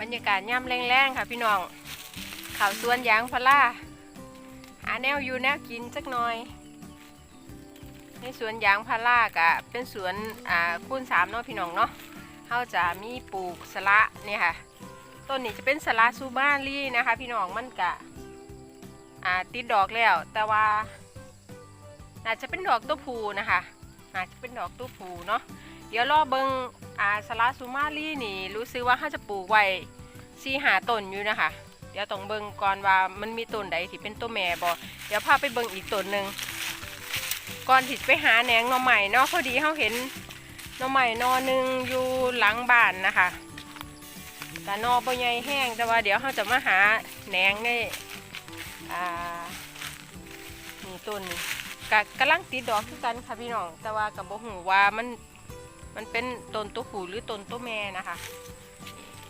บรรยากาศย่ำแรงๆค่ะพี่น้องข่าวสวนยางพาราหาแนวอยู่แนวกินสักหน่อย ในสวนยางพารากะเป็นสวนอ่าคูณสามเนาะพี่น้องเนาะเขาจะมีปลูกสละเนี่ยค่ะต้นนี้จะเป็นสละซูมารีนะคะ พี่น้องมันกะอ่าติดดอกแล้วแต่ว่าน่าจจะเป็นดอกตัวผูนะคะน่าจะเป็นดอกตัวผูเนาะ เดี๋ยวรอเบิงอาสละซูมารีนี่ รู้สึกว่าเขาจะปลูกไว้ซีหาต้นอยู่นะคะ เดี๋ยวต้องเบิงก่อนว่ามันมีต้นใดที่เป็นตัวแม่บ่เดี๋ยวพาไปเบิงอีกต้นหนึ่งก่อนที่ไปหาแหนงหน่อใหม่เนาะพอดีเขาเห็นหน่อใหม่นอหนึ่งอยู่หลังบ้านนะคะแต่นอปใหญ่แห้งแต่ว่าเดี๋ยวเขาจะมาหาแหนงในอ่านี่ต้นนี่กะกำลังติดดอกคือกันค่ะพี่น้อง แต่ว่ากับบ่หูว่ามัน มันเป็นต้นตัวผู้หรือต้นตัวแม่นะคะ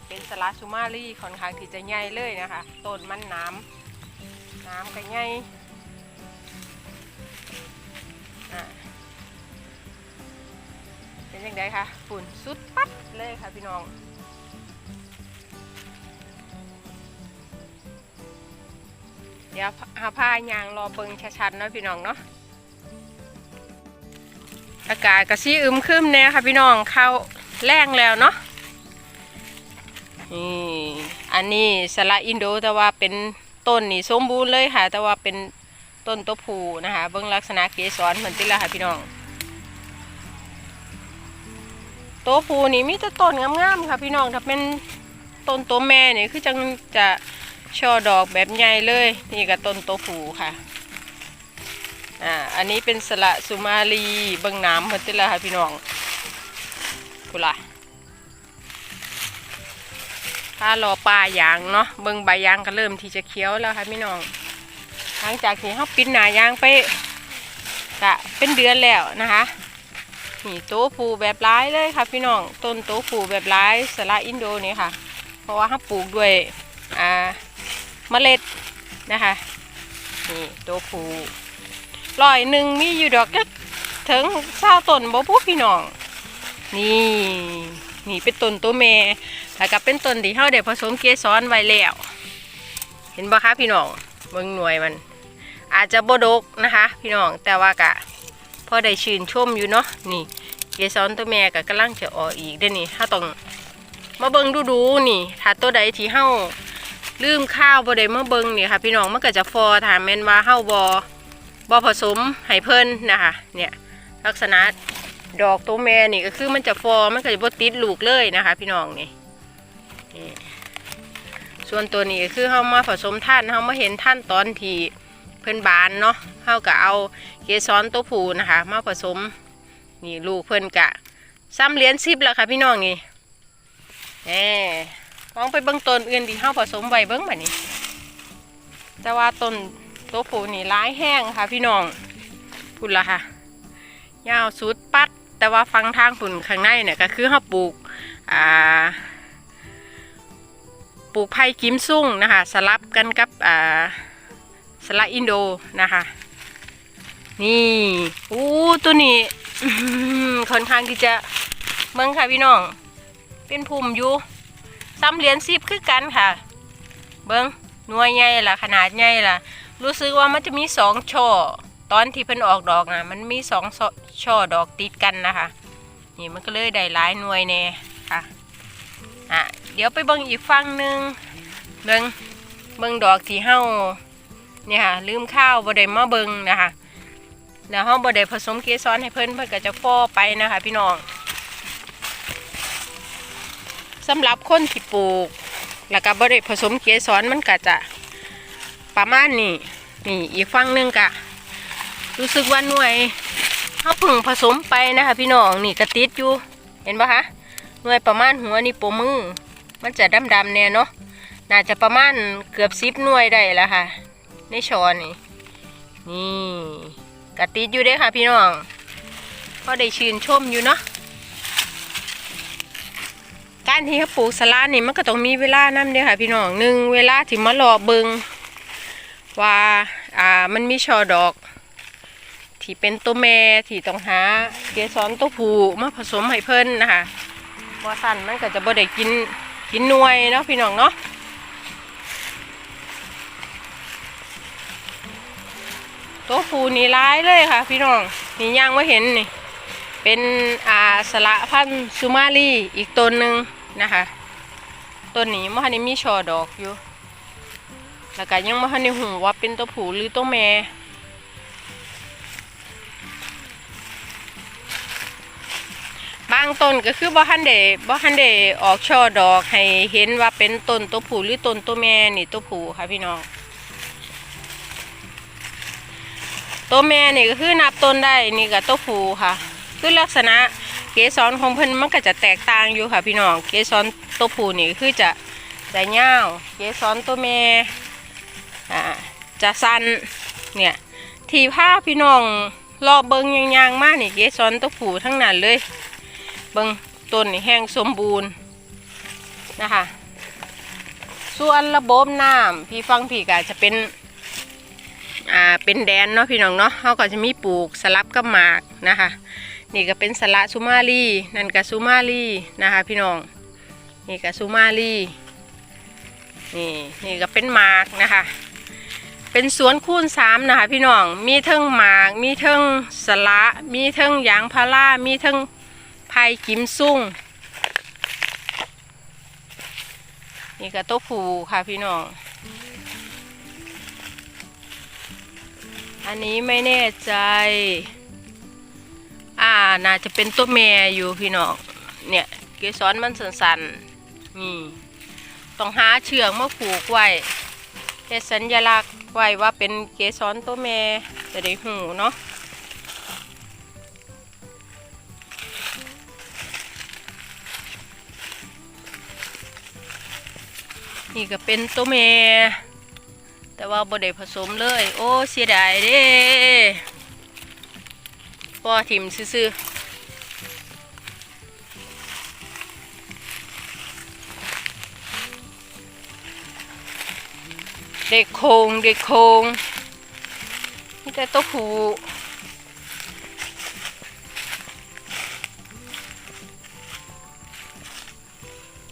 เป็นสลาซูมารีค่อนข้างที่จะใหญ่เลยนะคะต้นมันน้ำน้ำก็ใหญ่เป็นยังไงคะฝุ่นสุดปัดเลยค่ะพี่น้องเดี๋ยวหาผ้ายางรอเบิงชัดๆเนาะพี่น้องเนาะ อากาศกระซีอึมครึมแน่ค่ะพี่น้องเข้าแรงแล้วเนาะนี่อันนี้สละอินโดแต่ว่าเป็นต้นนี่สมบูรณ์เลยค่ะ แต่ว่าเป็นต้นตัวผูนะคะเบื้องลักษณะเกสรเหมือนติละค่ะพี่น้องตัวผูนี่มีแต่ต้นงามๆค่ะพี่น้องถ้าเป็นต้นตัวแม่นี่คือจังจะช่อดอกแบบใหญ่เลย นี่ก็ต้นตัวผูค่ะ อ่า อันนี้เป็นสละสุมาลีเบื้องน้ำเหมือนติละค่ะพี่น้องกุละถ้ารอปลายางเนาะเบื้งใบยางก็เริ่มที่จะเคี้ยวแล้วค่ะพี่น้องหลังจากที่เขาปิดหนายางไปกะเป็นเดือนแล้วนะคะนี่โต๊ะผูแบบร้ายเลยค่ะพี่น้องต้นโต๊ะผูแบบร้ายสละอินโดนี่ค่ะ เพราะว่าเขาปลูกด้วยอ่าเมล็ดนะคะนี่โต๊ะผู ลอยหนึ่งมีอยู่ดอกจักถึงเศร้าต้นบ่พูพี่น้อง นี่นี่เป็นต้นตัวแม่แล้วก็เป็นต้นที่เขาได้ผสมเกสรไว้แล้ว เห็นบ่คะพี่น้องเบิ่งหน่วยมัน อาจจะบดกนะคะ พี่น้องแต่ว่ากะพอได้ชื่นชมอยู่เนาะนี่เกสรตัวแม่ก็กำลังจะออกอีกเด้วนี่ถ้าต้องมาเบิ่งดูดูนี่ ถ้าตัวใดที่เฮาลืมข้าวบ่ได้มาเบิ่งนี่ค่ะพี่น้องมันก็จะฟอถามแม่นว่าเฮาบ่ บ่ผสมให้เพิ่นนะคะเนี่ยลักษณะดอกตัวแม่นี่ก็คือมันจะฟอมันก็จะบ่ติดลูกเลยนะคะ พี่น้องนี่นี่ส่วนตัวนี้ก็คือเขามาผสมท่านเขามาเห็นท่านตอนที่เพิ่นบานเนาะเขาก็เอาเกสรตัวผูนะคะ มาผสมนี่ลูกเพิ่นกะซ้ำเหรียญสิบแล้วค่ะพี่น้องนี่แหมองไปเบิ่งต้นอื่นที่เขาผสมไว้เบิ่งแบบนี้ แต่ว่าต้น ตัวผูนี่ร้ายแห้งค่ะพี่น้องพูดละค่ะยาวสุดปัด แต่ว่าฟังทางฝุ่นข้างในเนี่ยก็คือเขาปลูกอ่าปลูกไผ่กิมซุ่งนะคะสลับกันกับอ่าสละอินโดนะคะนี่อู้ตัวนี้ค่อนข้างที่จะเมืองค่ะพี่น้อง เป็นภูมิอยู่ซ้ำเหรียญสิบคือกันค่ะ เบิ้งหน่วยใหญ่ละขนาดใหญ่ละ รู้สึกว่ามันจะมีสองช่อ ตอนที่เพิ่นออกดอกนะมันมีสองช่อดอกติดกันนะคะ นี่มันก็เลยได้หลายหน่วยแน่ค่ะ อะ เดี๋ยวไปเบิ่งอีกฝั่งหนึ่งเบิ่งเบิ่งดอกที่เฮาเนี่ยค่ะลืมข้าวบ่ได้มาเบิ่งนะคะแล้วเฮาบ่ได้ผสมเกสรให้เพิ่นเพิ่นก็จะฟอไปนะคะ พี่น้องสำหรับคนที่ปลูก แล้วก็บ่ได้ผสมเกสรมันก็จะ ประมาณนี้นี่อีกฝั่งหนึงก็รู้สึกว่าหน่วยเฮาพิ่งผสมไปนะคะ พี่น้องนี่กระติดอยู่ เห็นปะคะหน่วยประมาณหัวนี่โปวมือมันจะดำๆเนี่ยเนาะน่าจะประมาณเกือบสิบหน่วยได้ล้วค่ะ ในช้อนนี่นี่กระติดอยู่ด้ค่ะพี่น้องก็ได้ชื่นชมอยู่เนาะการที่เขาปลูกสลัดนี่มันก็ต้องมีเวลานั่นเด้อค่ะพี่น้องหนึ่งเวลาที่มารอเบิง ว่าอ่ามันมีช่อดอก ที่เป็นตัวแม่ที่ต้องหาเกสรตัวผู้มาผสมให้เพิ่นนะคะบอสันมันก็จะบ่ได้กินกินหน่วยเนาะพี่น้องเนาะตัวผู้นี่ร้ายเลยค่ะ พี่น้องนี่ย่างว่าเห็นนี่เป็นอาสละพันธุ์ซูมารีอีกต้นหนึ่งนะคะต้นนี้มันมีช่อดอกอยู่ แล้วก็ยังไม่ทันได้หูว่าเป็นตัวผู้หรือตัวแม่บางต้นก็คือบ่ทันได้บ่ทันได้ออกช่อดอกให้เห็นว่าเป็นต้นตัวผู้หรือต้นตัวแม่นี่ตัวผู้ค่ะพี่น้องตัวแม่นี่ก็คือนับต้นได้นี่ก็ตัวผู้ค่ะ คือลักษณะเกสรของเพิ่นมันก็จะแตกต่างอยู่ค่ะพี่น้องเกสรตัวผู้นี่คือจะจะยาวเกสรตัวแม่ อ่าจะสั้นเนี่ยที่ผ้าพี่น้องรอบเบิงยางๆมากนี่เกสรตัวผูทั้งนั้นเลย เบิงต้นนี่แห้งสมบูรณ์นะคะ ส่วนระบบน้ำพี่ฟังพี่ก็จะเป็นอ่าเป็นแดนเนาะพี่น้องเนาะเขาก็จะมีปลูกสลับกับหมากนะคะนี่ก็เป็นสละซูมารีนั่นก็ซูมารีนะคะพี่น้องนี่ก็ซูมารีนี่นี่ก็เป็นหมากนะคะ เป็นสวนคูณสามนะคะพี่น้อง มีเทิงหมาก มีเทิงสละ มีเทิงยางพารามีเทิงไผ่กิมซุ่ง นี่ก็โต๊ะผูค่ะพี่น้อง อันนี้ไม่แน่ใจ อ่า น่าจะเป็นตัวแม่อยู่พี่น้อง เนี่ยเกสรมันสันๆ นี่ ต้องหาเชือกมาผูกไว้เฮ็ดสัญลักษณ์ ไว้ว่าเป็นเกสรตัวแม่จะได้หูเนาะนี่ก็เป็นตัวแม่แต่ว่าบ่ได้ผสมเลย โอ้เสียดายเด้ปอถิ่มซื่อๆ เด็กโคงเด็กโคงนี่แต่ตัวผู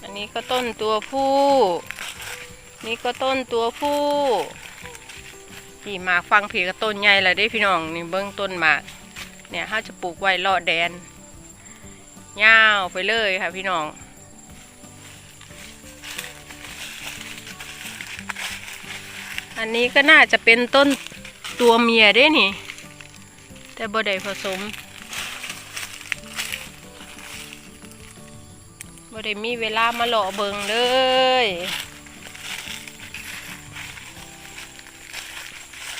อันนี้ก็ต้นตัวผู้ นี่ก็ต้นตัวผู้พี่หมากฟังผีก็ต้นใหญ่เลยได้พี่น้องนี่เบิ้องต้นหมาก เนี่ยเขาจะปลูกไว้รอดแดนยาวไปเลยค่ะพี่น้อง อันนี้ก็น่าจะเป็นต้นตัวเมียได้นี่ แต่บ่ได้ผสมบ่ได้มีเวลามาหล่อเบิงเลย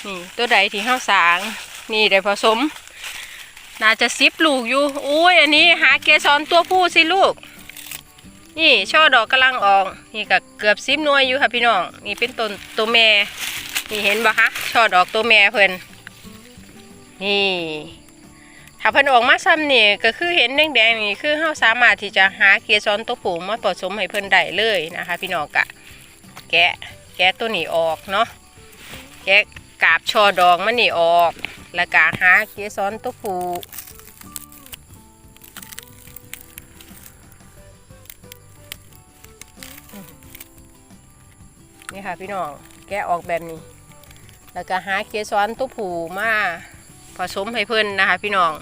นี่ตัวใดที่ห้าสาง นี่ได้ผสม น่าจะซิบลูกอยู่อุ้ยอันนี้หาเกสรตัวผู้สิลูก นี่ช่อดอกกำลังออก นี่ก็เกือบซิบหน่วยอยู่ค่ะพี่น้อง นี่เป็นต้นตัวแม่ นี่เห็นปะคะช่อดอกตัวแม่เพิ่นนี่ ถ้าเพิ่นออกมาซ้ำนี่ก็คือเห็นแดงๆนี่คือเฮาสามารถที่จะหาเกสรตัวผูมาผสมให้เพิ่นได้เลยนะคะ พี่น้องกะ แกะแกะตัวนี้ออกเนาะแกะกาบช่อดอกมันนี่ออก แล้วก็หาเกสรตัวผูนี่ค่ะพี่น้องแกะออกแบบนี้ แล้วก็หาเกสรตัวผูมาผสมให้เพิ่นนะคะ พี่น้อง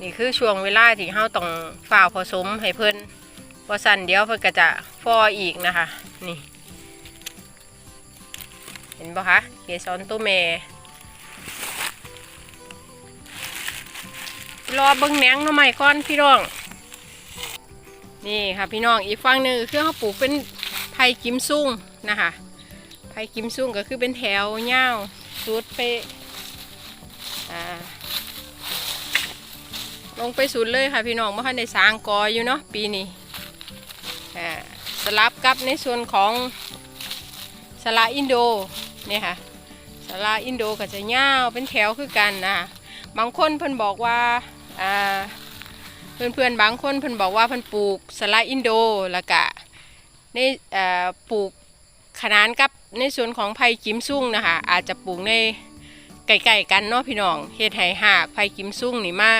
นี่คือช่วงเวลาที่เฮาต้องฝ่าวผสมให้เพิ่นว่าสั่นเดี๋ยวเพิ่นก็จะฟออีกนะคะ นี่ เห็นปะคะเกสรตัวแม่รอเบิ้งแหนงหน่อไม้ก่อนพี่น้อง นี่ค่ะพี่น้องอีกฝั่งหนึ่งคือเขาปลูกเป็นไผ่กิมซุ่งนะคะ ไผ่กิมซุ่งก็คือเป็นแถวยาวสุดไปอ่าลงไปสุดเลยค่ะพี่น้องเมื่อคันได้สางกออยู่เนาะปีนี้อ่าสลับกับในส่วนของสละอินโดเนี่ยค่ะสละอินโดก็จะยาวเป็นแถวคือกันนะบางคนเพิ่นบอกว่าอ่าเพื่อนเพื่อนๆบางคนเพิ่นบอกว่าเพิ่นปลูกสละอินโดแล้วก็ในปลูก ขนานกับในส่วนของไผ่กิมซุ่งนะคะ อาจจะปลูกในไก่ๆกันเนาะพี่น้องเฮ็ดให้หากไผ่กิมซุ่งนี่มา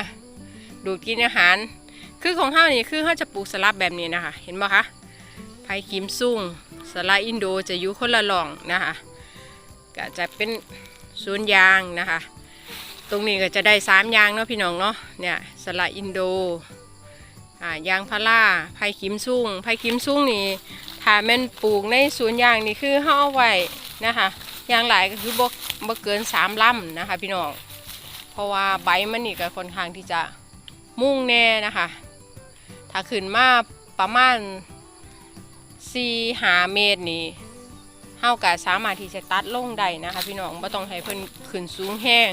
ดูดกินอาหาร คือของเฮานี่คือเฮาจะปลูกสลับแบบนี้นะคะ เห็นบ่คะไผ่กิมซุ่งสละอินโดจะอยู่คนละหล่องนะคะ ก็จะเป็นสวนยางนะคะ ตรงนี้ก็จะได้สามยางเนาะพี่น้องเนาะเนี่ยสละอินโดอ่ายางพาราไผ่กิมซุ่งไผ่กิมซุ่งนี่ ถ้าแม่นปลูกในสวนยางนี่คือเฮาเอาไว้นะคะยางหลายก็คือบ่บ่เกินสามลำนะคะ พี่น้อง เพราะว่าใบมันนี่ก็ค่อนข้างที่จะมุ่งแน่นะคะ ถ้าขึ้นมาประมาณ4หาเมตรนี่เฮาก็สามารถที่จะตัดลงได้นะคะ พี่น้องบ่ต้องให้เพิ่นขึ้นสูงแห้ง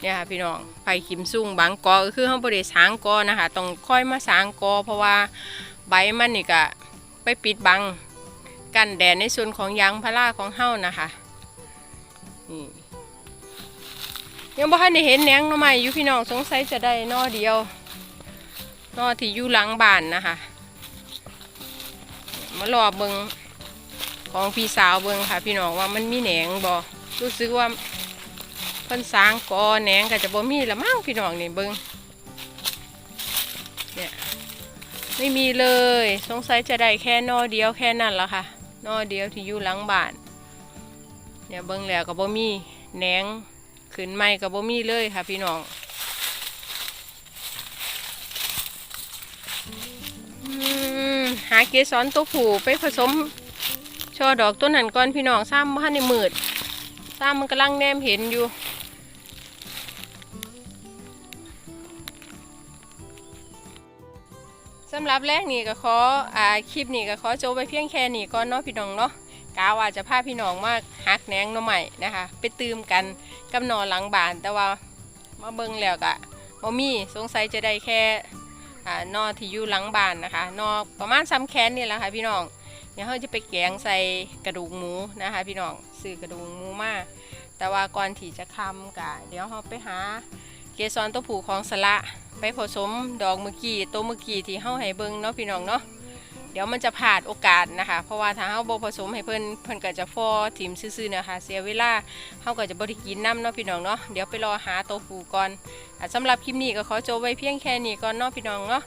เนี่ยค่ะพี่น้องไผขิมซุ่งบางกอก็คือเขาบริสางกอนะคะ ต้องค่อยมาสางกอเพราะว่าใบมันนี่ก็ ไปปิดบังกันแดดในส่วนของยางพาราของเฮานะคะนี่ยังบ่ทันได้เห็นแหนงหน่อไม้อยู่พี่น้องสงสัยจะได้นอเดียวนอที่อยู่หลังบ้านนะคะมารอเบิงของพี่สาวเบิงค่ะ พี่น้องว่ามันมีแหนงบ่รู้สึกว่าเพิ่นสร้างกอแหนงก็จะบ่มีละมั้งพี่น้องนี่เบิ่ง ไม่มีเลย สงสัยจะได้แค่นอเดียวแค่นั้นละค่ะนอเดียวที่อยู่หลังบ้านเนี่ยเบิ่งแล้วก็บ่มีแหนงขึ้นใหม่ก็บ่มีเลยค่ะพี่น้องหาเกสรตัวผูไปผสมช่อดอกต้นนั้นก่อนพี่น้องซ้ำบ่ทันได้มืดตามมันกำลังแนมเห็นอยู่ สำหรับแรกนี่ก็ขออ่าคลิปนี่ก็ขอโจบไปเพียงแค่นี้ก่อนเนาะพี่น้องเนาะกาว่าจะพาพี่น้องมาหักแหนงน่องใหม่นะคะ ไปตืมกันกับนอนหลังบาน แต่ว่ามาเบิ่งแล้วก็บ่มีสงสัยจะได้แค่อ่านอที่อยู่หลังบานนะคะนอประมาณซ้ำแขนนี่แหละค่ะพี่น้องเดี๋ยวเราจะไปแกงใส่กระดูกหมูนะคะ พี่น้องซื้อกระดูกหมูมาแต่ว่าก่อนที่จะคำกะเดี๋ยวเราไปหา เกสรตัวผูของสละไปผสมดอกมือกี้ตัวมือกี้ที่เฮาให้เบิ่งเนาะพี่น้องเนาะเดี๋ยวมันจะพลาดโอกาสนะคะ เพราะว่าถ้าเฮาบ่ผสมให้เพิ่นเพิ่นก็จะฟอถิ่มซื่อๆนะคะ เสียเวลาเฮาก็จะบ่ได้กินน้ำเนาะพี่น้องเนาะเดี๋ยวไปรอหาตัวผูก่อนอะสำหรับคลิปนี้ก็ขอจบไว้เพียงแค่นี้ก่อนเนาะพี่น้องเนาะ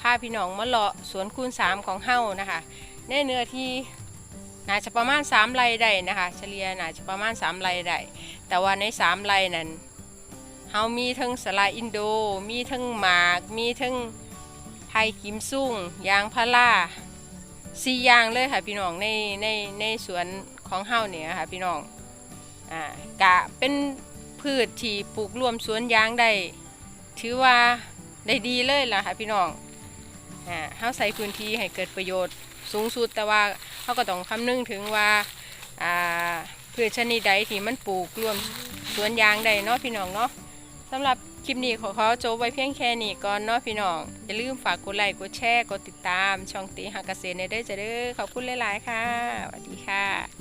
พาพี่น้องมาเลาะสวนคูณสามของเฮานะคะในเนื้อที่น่าจะประมาณ3ไร่ได้นะคะ เฉลี่ยน่าจะประมาณ3ไร่ได้แต่ว่าใน3ไร่นั้น เฮามีทั้งสลาอินโด มีทั้งหมาก มีทั้งไผ่กิมซุ่งยางพาราสี่อย่างเลยค่ะพี่น้องในในในสวนของเฮาเนี่ยค่ะพี่น้องอ่ากะเป็นพืชที่ปลูกรวมสวนยางได้ถือว่าได้ดีเลยล่ะค่ะพี่น้องอ่าเฮาใส่พื้นที่ให้เกิดประโยชน์สูงสุดแต่ว่าเขาก็ต้องคำนึงถึงว่าอ่าพืชชนิดใดที่มันปลูกรวมสวนยางได้เนาะพี่น้องเนาะ สำหรับคลิปนี้ขอขอจบไว้เพียงแค่นี้ก่อนเนาะพี่น้อง อย่าลืมฝากกดไลค์กดแชร์กดติดตาม ช่องตีหักเกษตรในเด้อจะเด้อขอบคุณหลาย ๆ ค่ะสวัสดีค่ะ